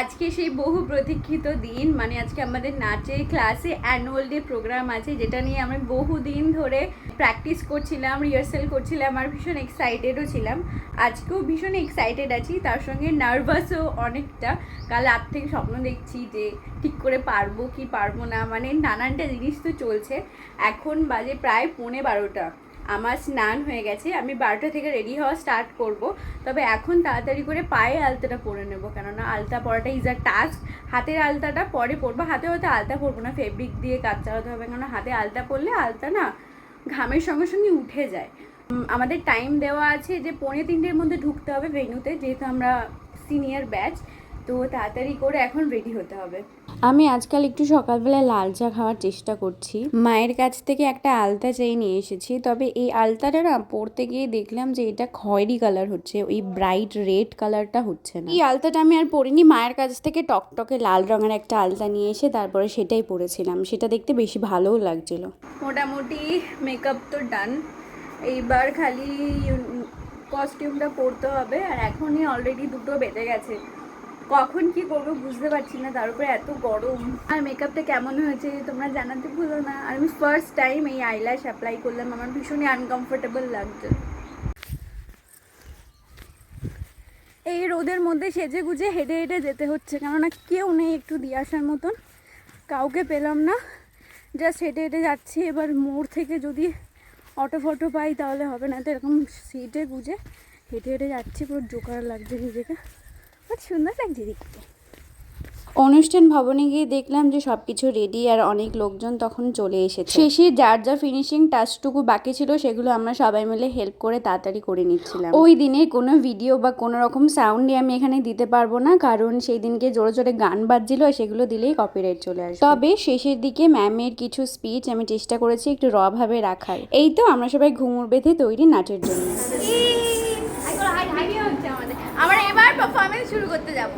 আজকে সেই বহু প্রতীক্ষিত দিন মানে আজকে আমাদের নাচের ক্লাসে অ্যানুয়াল ডে প্রোগ্রাম আছে, যেটা নিয়ে আমরা বহু দিন ধরে প্র্যাকটিস করছিলাম রিহার্সেল করছিলাম আর ভীষণ এক্সাইটেডও ছিলাম। আজকেও ভীষণ এক্সাইটেড আছি, তার সঙ্গে নার্ভাসও অনেকটা। কাল রাত থেকে স্বপ্ন দেখছি যে ঠিক করে পারব কি পারব না মানে নানানটা জিনিস তো চলছে। এখন বাজে প্রায় পৌনে বারোটা। আমার স্নান হয়ে গেছে, আমি বারোটা থেকে রেডি হওয়া স্টার্ট করব। তবে এখন তাড়াতাড়ি করে পায়ে আলতাটা পরে নেব, কেননা আলতা পরাটা ইজ আ টাস্ক হাতের আলতাটা পরে পরবো, হাতে হয়তো আলতা পরবো না ফেব্রিক দিয়ে কাজ চালাতে হবে, কেননা হাতে আলতা পরলে আলতা না ঘামের সঙ্গে সঙ্গে উঠে যায়। আমাদের টাইম দেওয়া আছে যে পৌনে তিনটের মধ্যে ঢুকতে হবে ভেন্যুতে যেহেতু আমরা সিনিয়র ব্যাচ তো তাড়াতাড়ি করে এখন রেডি হতে হবে। আমি আজকাল একটু সকালবেলা লাল চা খাওয়ার চেষ্টা করছি। মায়ের কাছ থেকে একটা আলতা চাই নিয়ে এসেছি, তবে এই আলতাটা না পরতে গিয়ে দেখলাম যে এটা খয়েরি কালার হচ্ছে, ওই ব্রাইট রেড কালারটা হচ্ছে না। এই আলতাটা আমি আর পরিনি, মায়ের কাছ থেকে টকটকে লাল রঙের একটা আলতা নিয়ে এসে তারপরে সেটাই পরেছিলাম, সেটা দেখতে বেশি ভালোও লাগছিল। মোটামুটি মেকআপ তো ডান এইবার খালি কস্টিউমটা পরতে হবে, আর এখনই অলরেডি দুটো বেজে গেছে। কখন কি করব বুঝতে পারছি না, তার উপরে এত গরম। আর মেকআপটা কেমন হয়েছে তোমরা জানাতে ভুলো না। আর আমি ফার্স্ট টাইম এই আইল্যাশ অ্যাপ্লাই করলাম, আমার ভীষণই আনকমফোর্টেবল লাগছে। এই রোদের মধ্যে সেজে গুজে হেঁটে হেঁটে যেতে হচ্ছে, কেননা কেউ নেই একটু দিয়ে আসার মতন। কাউকে পেলাম না। জাস্ট হেঁটে হেঁটে যাচ্ছি, এবার মোড় থেকে যদি অটো ফটো পাই তাহলে হবে না, তো এরকম সিটে গুজে হেঁটে হেঁটে যাচ্ছি, পুরো জোকার লাগছে নিজেকে। খুব সুন্দর লাগছে দেখতে। অনুষ্ঠান ভবনে গিয়ে দেখলাম যে সব কিছু রেডি আর অনেক লোকজন তখন চলে এসেছে। শেষে যার যা ফিনিশিং টাচটুকু বাকি ছিল সেগুলো আমরা সবাই মিলে হেল্প করে তাড়াতাড়ি করে নিচ্ছিলাম। ওই দিনে কোনো ভিডিও বা কোনো রকম সাউন্ডই আমি এখানে দিতে পারব না কারণ সেই দিনকে জোরে জোরে গান বাজছিল আর সেগুলো দিলেই কপিরাইট চলে আসবে। তবে শেষের দিকে ম্যামের কিছু স্পিচ আমি চেষ্টা করেছি একটু রভাবে রাখার। এই তো আমরা সবাই ঘুমুর বেঁধে তৈরি নাচের জন্য। আমরা এবার পারফরমেন্স শুরু করতে যাব।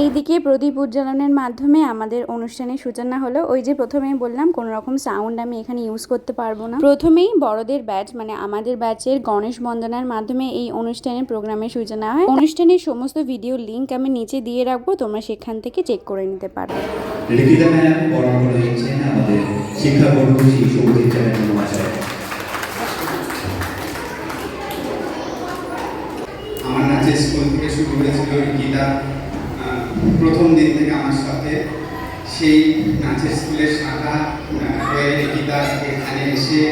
এইদিকে প্রদীপ উজ্জ্বলনের মাধ্যমে আমাদের অনুষ্ঠানের সূচনা হলো। ওই যে প্রথমেই বললাম কোনো রকম সাউন্ড আমি এখানে ইউজ করতে পারব না। প্রথমেই বড়দের ব্যাচ মানে আমাদের ব্যাচের গণেশ বন্দনার মাধ্যমে এই অনুষ্ঠানের প্রোগ্রামের সূচনা হয়। অনুষ্ঠানের সমস্ত ভিডিও লিংক আমি নিচে দিয়ে রাখব তোমরা সেখান থেকে চেক করে নিতে পারো। লিখিতা আমাদের সৌভিক চ্যানেল হয়েছিল গীতা প্রথম দিন থেকে আমার সাথে সেই নাচের স্কুলের শাখা হয়ে গীতা এখানে এসে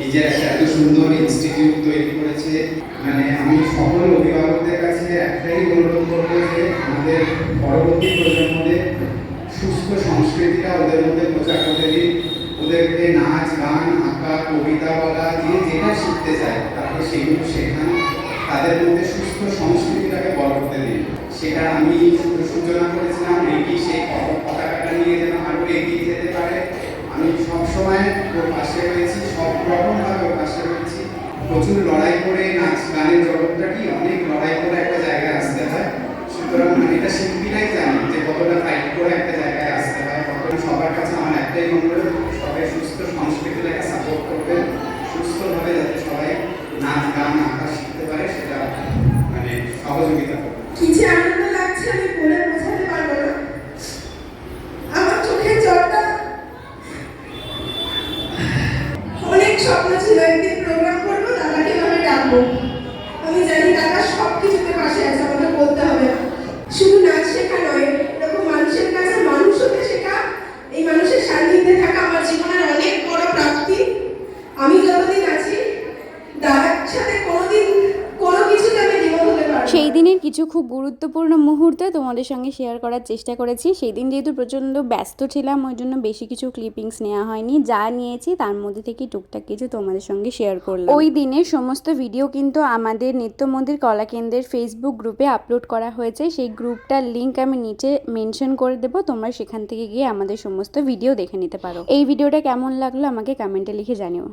নিজের একটা এত সুন্দর ইনস্টিটিউট তৈরি করেছে। মানে আমি সকল অভিভাবকদের কাছে একটাই অনুরোধ করব যে আমাদের পরবর্তী প্রজন্মদের সুস্থ সংস্কৃতিটা ওদের মধ্যে প্রচার করতে দিন। ওদেরকে নাচ, গান, আঁকা, কবিতা বলা, যে যেটা শিখতে চায়, তারপরে সেগুলো শেখান। তাদের মধ্যে সুস্থ দিন সেটা আমি সূচনা করেছিলাম, রেকি পতাকা- পতাকাটা নিয়ে যেন আরও এগিয়ে যেতে পারে। আমি সবসময় ওর পাশে রয়েছি, সব রকমভাবে ওর পাশে রয়েছি। প্রচুর লড়াই করে নাচ, গানের জগৎটা কি? অনেক লড়াই করে একটা জায়গায় আসতে হয়। সুতরাং মানে এটা শিল্পীরাই জানে যে কতটা ফাইট করে একটা জায়গায় আসতে হয় তখন সবার কাছে আমার একটাই অনুরোধ সবাই সুস্থ সংস্কৃতিটাকে সাপোর্ট করবেন সুস্থভাবে যাতে সবাই নাচ গান আঁকা শিখতে পারে সেটা মানে সহযোগিতা করবে কি যে আনন্দ লাগছে আমি বলে বোঝাতে পারব না আমার চোখের জলটা অনেক স্বপ্ন ছিল একদিন প্রোগ্রাম করব দাদাকে আমি ডাকবো আমি জানি দাদা সব কিছুতে পাশে আছে আমাকে বলতে হবে না শুধু নাচ শেখা নয় এরকম মানুষের কাছে মানুষ হতে শেখা এই মানুষের সান্নিধ্যে থাকা আমার জীবনের অনেক বড় প্রাপ্তি আমি যতদিন আছি দাদার সাথে কোনোদিন কোনো কিছুতে আমি দ্বিমত হতে পারব না। সেই দিনের কিছু খুব গুরুত্বপূর্ণ মুহূর্তে তোমাদের সঙ্গে শেয়ার করার চেষ্টা করেছি। সেই দিন যেহেতু প্রচণ্ড ব্যস্ত ছিলাম, ওই জন্য বেশি কিছু ক্লিপিংস নেওয়া হয়নি। যা নিয়েছি তার মধ্যে থেকে টুকটাক কিছু তোমাদের সঙ্গে শেয়ার করলাম। ওই দিনের সমস্ত ভিডিও কিন্তু আমাদের নিত্য মন্দির কলা কেন্দ্রের ফেসবুক গ্রুপে আপলোড করা হয়েছে। সেই গ্রুপটার লিঙ্ক আমি নিচে মেনশন করে দেবো। তোমরা সেখান থেকে গিয়ে আমাদের সমস্ত ভিডিও দেখে নিতে পারো। এই ভিডিওটা কেমন লাগল আমাকে কমেন্টে লিখে জানিও।